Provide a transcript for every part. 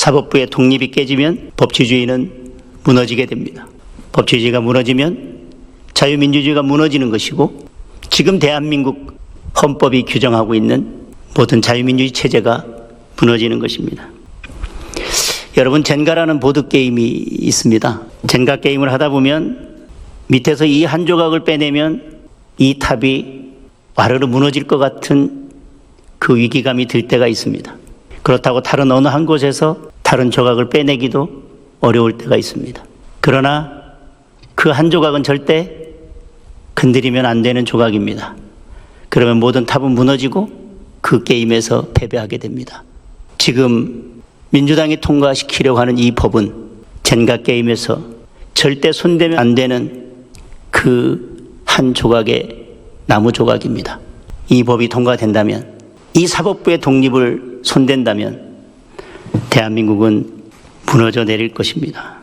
사법부의 독립이 깨지면 법치주의는 무너지게 됩니다. 법치주의가 무너지면 자유민주주의가 무너지는 것이고 지금 대한민국 헌법이 규정하고 있는 모든 자유민주주의 체제가 무너지는 것입니다. 여러분 젠가라는 보드 게임이 있습니다. 젠가 게임을 하다 보면 밑에서 이 한 조각을 빼내면 이 탑이 와르르 무너질 것 같은 그 위기감이 들 때가 있습니다. 그렇다고 다른 어느 한 곳에서 다른 조각을 빼내기도 어려울 때가 있습니다. 그러나 그 한 조각은 절대 건드리면 안 되는 조각입니다. 그러면 모든 탑은 무너지고 그 게임에서 패배하게 됩니다. 지금 민주당이 통과시키려고 하는 이 법은 젠가 게임에서 절대 손대면 안 되는 그 한 조각의 나무 조각입니다. 이 법이 통과된다면 이 사법부의 독립을 손댄다면 대한민국은 무너져 내릴 것입니다.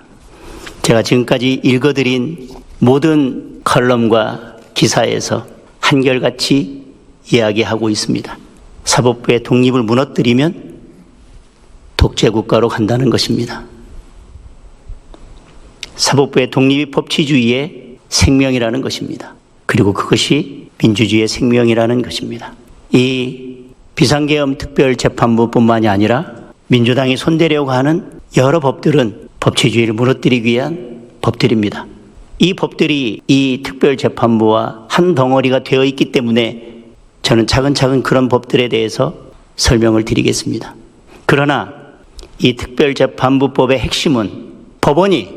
제가 지금까지 읽어드린 모든 컬럼과 기사에서 한결같이 이야기하고 있습니다. 사법부의 독립을 무너뜨리면 독재국가로 간다는 것입니다. 사법부의 독립이 법치주의의 생명이라는 것입니다. 그리고 그것이 민주주의의 생명이라는 것입니다. 이 비상계엄 특별재판부뿐만이 아니라 민주당이 손대려고 하는 여러 법들은 법치주의를 무너뜨리기 위한 법들입니다. 이 법들이 이 특별재판부와 한 덩어리가 되어 있기 때문에 저는 차근차근 그런 법들에 대해서 설명을 드리겠습니다. 그러나 이 특별재판부법의 핵심은 법원이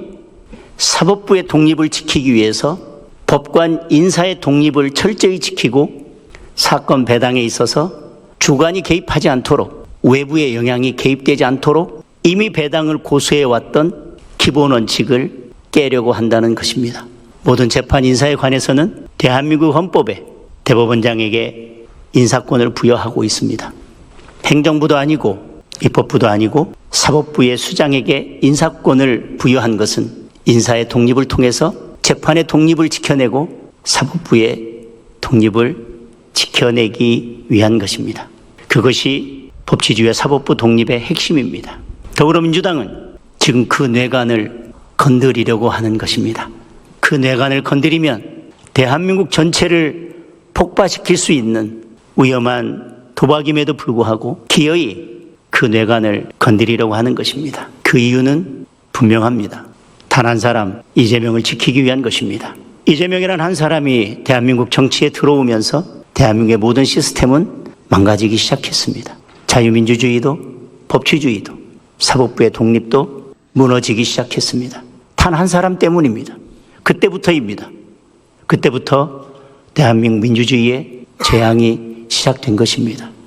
사법부의 독립을 지키기 위해서 법관 인사의 독립을 철저히 지키고 사건 배당에 있어서 주관이 개입하지 않도록 외부의 영향이 개입되지 않도록 이미 배당을 고수해 왔던 기본 원칙을 깨려고 한다는 것입니다. 모든 재판 인사에 관해서는 대한민국 헌법에 대법원장에게 인사권을 부여하고 있습니다. 행정부도 아니고 입법부도 아니고 사법부의 수장에게 인사권을 부여한 것은 인사의 독립을 통해서 재판의 독립을 지켜내고 사법부의 독립을 지켜내기 위한 것입니다. 그것이 법치주의와 사법부 독립의 핵심입니다. 더불어민주당은 지금 그 뇌관을 건드리려고 하는 것입니다. 그 뇌관을 건드리면 대한민국 전체를 폭파시킬 수 있는 위험한 도박임에도 불구하고 기어이 그 뇌관을 건드리려고 하는 것입니다. 그 이유는 분명합니다. 단 한 사람 이재명을 지키기 위한 것입니다. 이재명이란 한 사람이 대한민국 정치에 들어오면서 대한민국의 모든 시스템은 망가지기 시작했습니다. 자유민주주의도 법치주의도 사법부의 독립도 무너지기 시작했습니다. 단 한 사람 때문입니다. 그때부터입니다. 그때부터 대한민국 민주주의의 재앙이 시작된 것입니다.